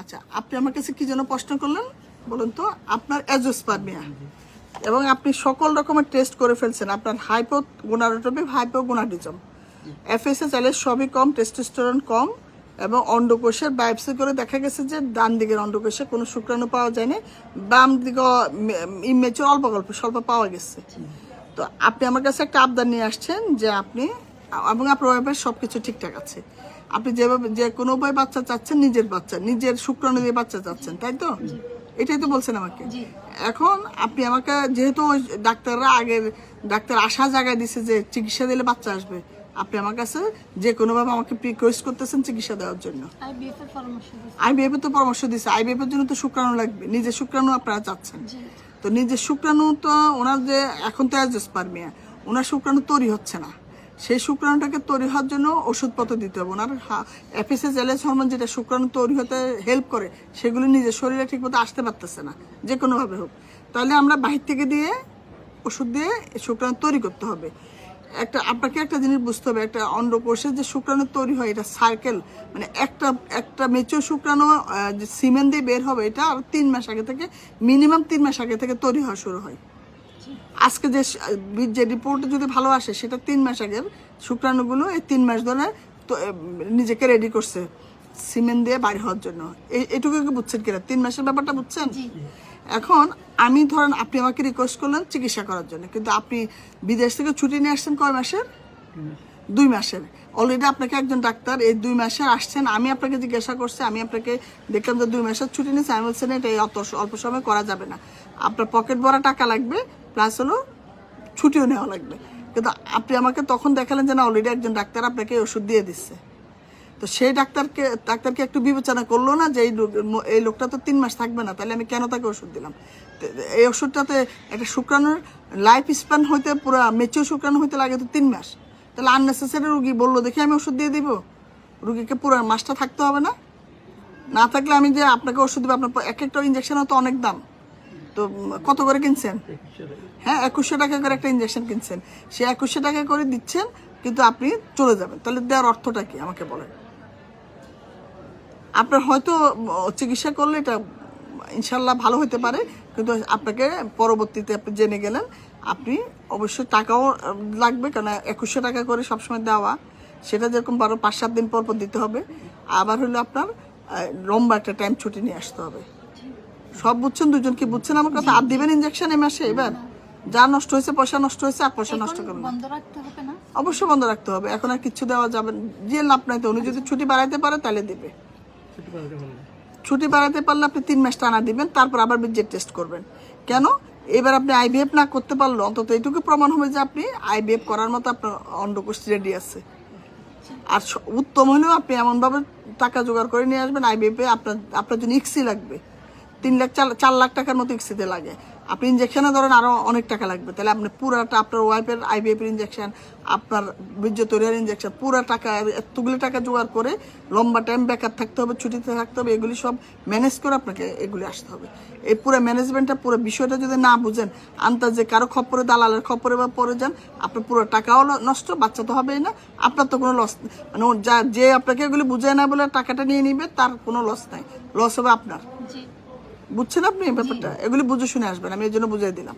আচ্ছা আপনি আমার কাছে কি যেন প্রশ্ন করলেন বলুন তো? আপনার অ্যাজোস্পার্মিয়া। এবং আপনি সকল রকমের টেস্ট করে ফেলছেন। আপনার হাইপো গোনারোটমি হাইপো গোনাডিজম এফএসএস এল সবই কম টেস্টোস্টেরন কম, এবং অন্ডকোষের বায়োপসি করে দেখা গেছে যে ডান দিকের অন্ডকোষে কোনো শুক্রাণু পাওয়া যায়নি, বাম দিকে ইমেচুর অল্প অল্প স্বল্প পাওয়া গেছে। তো আপনি আমার কাছে একটা আবদার নিয়ে আসছেন যে আপনি, এবং আপনার সব কিছু ঠিকঠাক আছে। আপনি যেভাবে যে কোনো উপায় বাচ্চা চাচ্ছেন নিজের বাচ্চা নিজের শুক্রাণু দিয়ে বাচ্চা চাচ্ছেন তাই তো? এটাই তো বলছেন আমাকে। এখন আপনি আমাকে যেহেতু ওই ডাক্তাররা আগের ডাক্তার আশা জায়গায় দিছে যে চিকিৎসা দিলে বাচ্চা আসবে আপনি আমার কাছে যে কোনোভাবে আমাকে রিকোয়েস্ট করতেছেন চিকিৎসা দেওয়ার জন্য। আইবিএফ তো পরামর্শ দিচ্ছে। আইবিএফ এর জন্য তো শুক্রাণু লাগবে নিজের শুক্রাণু আপনারা চাচ্ছেন। তো নিজের শুক্রাণু তো ওনার যে এখন তো অ্যাজোস্পার্মিয়া ওনার শুক্রাণু তৈরি হচ্ছে না। সেই শুক্রাণুটাকে তৈরি হওয়ার জন্য ওষুধপত্র দিতে হবে। ওনার এফএসএস এলএস হরমোন যেটা শুক্রাণু তৈরি হতে হেল্প করে, সেগুলো নিজের শরীরে ঠিকমতো আসতে পারতেছে না, যে কোনোভাবে হোক। তাহলে আমরা বাহির থেকে দিয়ে ওষুধ দিয়ে শুক্রাণু তৈরি করতে হবে। একটা, আপনাকে একটা জিনিস বুঝতে হবে, একটা অন্ডকোষের যে শুক্রাণু তৈরি হয়, এটা সার্কেল মানে একটা একটা মেচুর শুক্রাণু যে সিমেন্ট দিয়ে বের হবে, এটা আর তিন মাস আগে থেকে মিনিমাম তিন মাস আগে থেকে তৈরি হওয়া শুরু হয়। আজকে যে বীজ- যে রিপোর্ট যদি ভালো আসে সেটা তিন মাস আগের। শুক্রাণুগুলো এই তিন মাস ধরে তো নিজেকে রেডি করছে সিমেন্ট দিয়ে বাইরে হওয়ার জন্য। এই এটুকু কি বুঝছেন কিনা? তিন মাসের ব্যাপারটা বুঝছেন? এখন আমি ধরেন আপনি আমাকে রিকোয়েস্ট করলেন চিকিৎসা করার জন্য কিন্তু আপনি বিদেশ থেকে ছুটি নিয়ে আসছেন কয় মাসের? দুই মাসের। অলরেডি আপনাকে একজন ডাক্তার এই দুই মাসে আসছেন আমি আপনাকে জিজ্ঞাসা করছি আমি আপনাকে দেখলাম যে দুই মাসের ছুটি নিয়েছে আমি বলছেন এটা এই অত অল্প সময় করা যাবে না। আপনার পকেট ভরা টাকা লাগবে প্লাস হলো ছুটিও নেওয়া লাগবে। কিন্তু আপনি আমাকে তখন দেখালেন যে না অলরেডি একজন ডাক্তার আপনাকে ওষুধ দিয়ে দিচ্ছে। তো সেই ডাক্তারকে ডাক্তারকে একটু বিবেচনা করল না যে এই লোকটা তো তিন মাস থাকবে না, তাহলে আমি কেন তাকে ওষুধ দিলাম? এই ওষুধটাতে একটা শুক্রাণুর লাইফ স্প্যান হইতে পুরো মেচিও শুক্রাণু হইতে লাগে তো তিন মাস। তাহলে আননেসেসারি রুগী বলল, দেখে আমি ওষুধ দিয়ে দিব। রুগীকে পুরো মাসটা থাকতে হবে না। না থাকলে আমি যে আপনাকে ওষুধ দেবো, আপনার এক একটা ইঞ্জেকশনও তো অনেক দাম। তো কত করে কিনছেন? হ্যাঁ একুশশো টাকা করে একটা ইঞ্জেকশন কিনছেন। সে একুশশো টাকা করে দিচ্ছেন, কিন্তু আপনি চলে যাবেন। তাহলে দেওয়ার অর্থটা কি, আমাকে বলেন? আপনার হয়তো চিকিৎসা করলে এটা ইনশাল্লাহ ভালো হতে পারে, কিন্তু আপনাকে পরবর্তীতে আপনি জেনে গেলেন, আপনি অবশ্যই টাকাও লাগবে, কারণ একুশশো টাকা করে সবসময় দেওয়া, সেটা যেরকম বারো, পাঁচ, সাত দিন পর পর দিতে হবে। আবার হলো আপনার লম্বা একটা টাইম ছুটি নিয়ে আসতে হবে। সব বুঝছেন? দুজন কি বুঝছেন আমার কথা? আর দিবেন ইঞ্জেকশন এই মাসে? এবার? যা নষ্ট হয়েছে পয়সা নষ্ট হয়েছে আর পয়সা নষ্ট করবেন না। বন্ধ রাখতে হবে না? অবশ্যই বন্ধ রাখতে হবে। এখন আর কিচ্ছু দেওয়া যাবে না। যে লাভ নাই তো উনি যদি ছুটি বাড়াইতে পারে তাহলে দিবে। ছুটি বাড়াতে পারলে। আপনি তিন মাস টানা দিবেন তারপর আবার বীর্যের টেস্ট করবেন। কেন? এবার আপনি আইভিএফ না করতে পারল অন্তত এইটুকু প্রমাণ হবে যে আপনি আইভিএফ করার মতো আপনার অন্ডকোষ রেডি আছে। আর উত্তম হলেও আপনি এমনভাবে টাকা জোগাড় করে নিয়ে আসবেন আইবিএফ এ আপনার আপনার জন্য ইক্সি লাগবে। তিন লাখ, চার চার লাখ টাকার মতো ইক্সিতে লাগে। আপনি ইঞ্জেকশনে ধরেন আরও অনেক টাকা লাগবে। তাহলে আপনি পুরাটা আপনার ওয়াইফের আইবিএফ এর ইঞ্জেকশন আপনার বীর্য তৈরির ইঞ্জেকশন পুরো টাকা, এতগুলি টাকা জোগাড় করে লম্বা টাইম বেকার থাকতে হবে, ছুটিতে থাকতে হবে, এগুলি সব ম্যানেজ করে আপনাকে এগুলি আসতে হবে। এই পুরো ম্যানেজমেন্টটা পুরো বিষয়টা যদি না বুঝেন আন্তাজে কারও খপ্পরে, দালালের খপ্পরে বা পরে যান, আপনার পুরো টাকাও নষ্ট, বাচ্চা তো হবেই না, আপনার তো কোনো লস মানে যা যে আপনাকে এগুলি বুঝায় না বলে টাকাটা নিয়ে নিবে, তার কোনো লস নাই। লস হবে আপনার। বুঝছেন আপনি এই ব্যাপারটা? এগুলি বুঝে শুনে আসবেন আমি এই জন্য বুঝাই দিলাম।